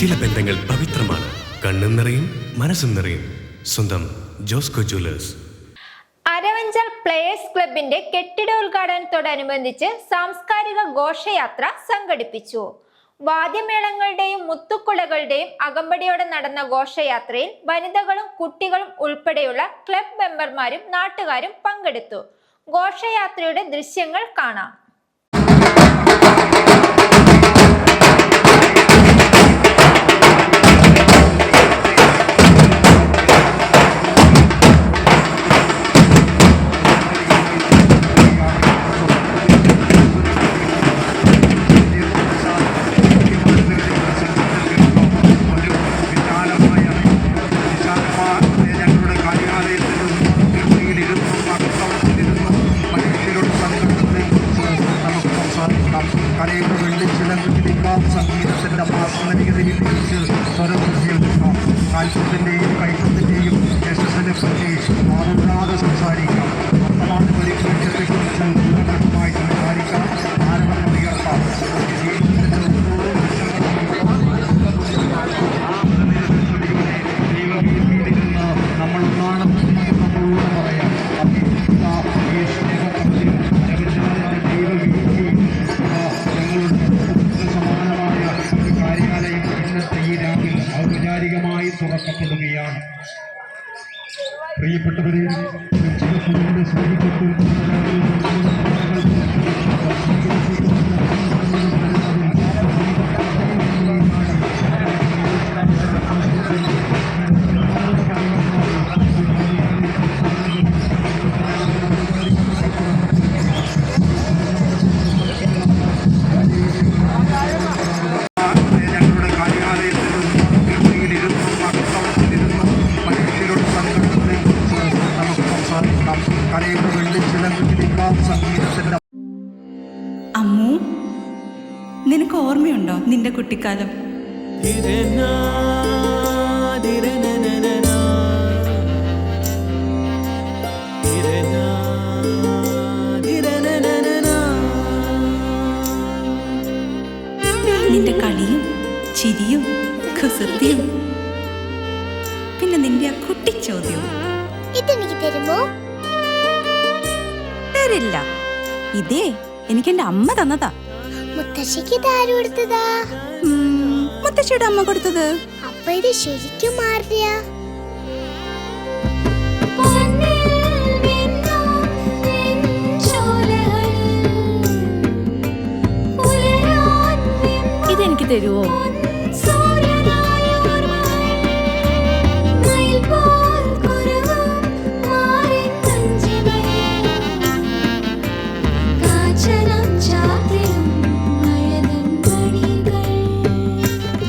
ചില ബന്ധങ്ങൾ പവിത്രമാണ്. കണ്ണും നിറയും മനസ്സും നിറയും. സ്വന്തം ജോസ്കോ ജ്വല്ലേഴ്സ്. അരവഞ്ചൽ പ്ലേയേഴ്സ് ക്ലബിന്റെ കെട്ടിട ഉദ്ഘാടനത്തോടനുബന്ധിച്ച് സാംസ്കാരിക ഘോഷയാത്ര സംഘടിപ്പിച്ചു. വാദ്യമേളങ്ങളുടെയും മുത്തുക്കുളകളുടെയും അകമ്പടിയോടെ നടന്ന ഘോഷയാത്രയിൽ വനിതകളും കുട്ടികളും ഉൾപ്പെടെയുള്ള ക്ലബ് മെമ്പർമാരും നാട്ടുകാരും പങ്കെടുത്തു. ഘോഷയാത്രയുടെ ദൃശ്യങ്ങൾ കാണാം. ഒരു കാര്യാലയം ഇന്നത്തെ ഈ രാവിൽ ഔപചാരികമായി തുറക്കപ്പെടുകയാണ് പ്രിയപ്പെട്ടവരെ ചിലപ്പോഴും അമ്മു നിനക്ക് ഓർമ്മയുണ്ടോ നിന്റെ കുട്ടിക്കാലം? നിന്റെ കളിയും ചിരിയും കുസൃതിയും പിന്നെ നിന്റെ ആ കുട്ടിച്ചോദ്യവും. തരുമോ തരില്ല ഇതേ എനിക്ക് എന്റെ അമ്മ തന്നതാ. മുത്തശ്ശിക്ക് കൊടുത്തതാ? മുത്തശ്ശിയുടെ അമ്മ കൊടുത്തത്. അപ്പൊ ഇത് ശരിക്കും മാറിയ. ഇതെനിക്ക് തരുവോ?